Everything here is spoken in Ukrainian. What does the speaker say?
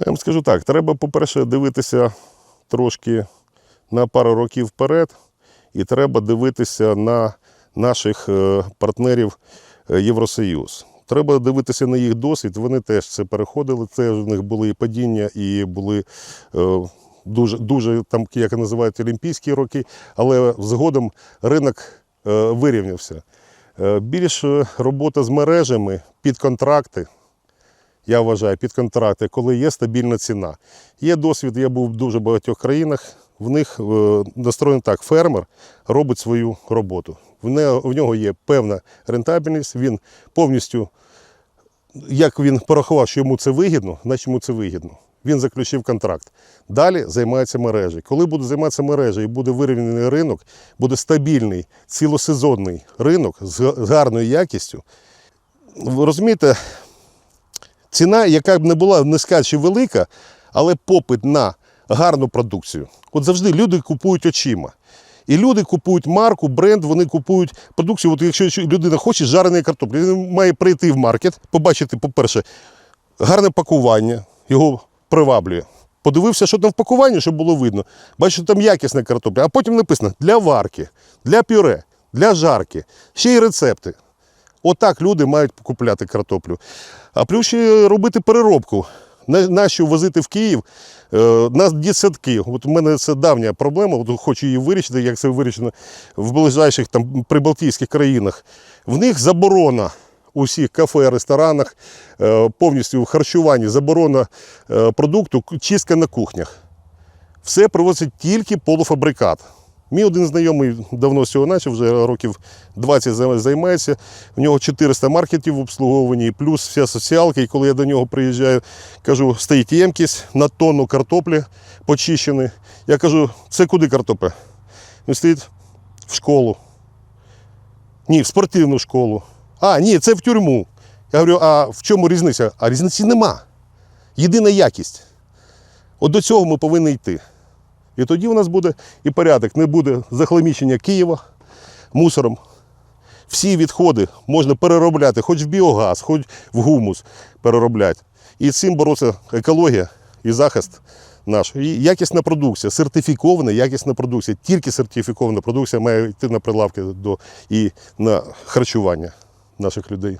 Я вам скажу так: треба, по-перше, дивитися трошки на пару років вперед, і треба дивитися на наших е, партнерів е, Євросоюз. Треба дивитися на їх досвід. Вони теж це переходили. Теж в них були і падіння, і були е, дуже, дуже там, як називають, олімпійські роки, але згодом ринок вирівнявся. Більше робота з мережами під контракти, я вважаю, під контракти, коли є стабільна ціна. Є досвід, я був в дуже багатьох країнах. В них е, настроєно так, фермер робить свою роботу. В, нього є певна рентабельність, він повністю, як він порахував, що йому це вигідно, значить йому це вигідно. Він заключив контракт. Далі займається мережею. Коли буде займатися мережею і буде вирівняний ринок, буде стабільний, цілосезонний ринок з гарною якістю. Ви розумієте, ціна, яка б не була низька чи велика, але попит на гарну продукцію. От завжди люди купують очима. І люди купують марку, бренд, вони купують продукцію. От якщо людина хоче жареної картоплі, він має прийти в маркет, побачити, по-перше, гарне пакування, його приваблює. Подивився, що там в пакуванні, щоб було видно. Бачу, там якісна картопля, а потім написано для варки, для пюре, для жарки, ще й рецепти. Отак люди мають купляти картоплю. А плюс ще робити переробку. Нащо возити в Київ е, на дітсадки. От у мене це давня проблема, от хочу її вирішити, як це вирішено в ближайших там прибалтійських країнах. В них заборона у всіх кафе, ресторанах, е, повністю в харчуванні, заборона е, продукту, чистка на кухнях. Все привозить тільки полуфабрикат. Мій один знайомий давно з цього почав, вже років 20 займається. У нього 400 маркетів в обслуговуванні, плюс вся соціалка. І коли я до нього приїжджаю, кажу, стоїть ємкість на тонну картоплі почищений. Я кажу, це куди картопля? Він стоїть в школу. Ні, в спортивну школу. А, ні, це в тюрму. Я говорю, а в чому різниця? А різниці нема. Єдина якість. От до цього ми повинні йти. І тоді у нас буде і порядок, не буде захламічення Києва мусором. Всі відходи можна переробляти, хоч в біогаз, хоч в гумус переробляти. І цим бороться екологія і захист наш. І якісна продукція, сертифікована якісна продукція. Тільки сертифікована продукція має йти на прилавки до, і на харчування наших людей.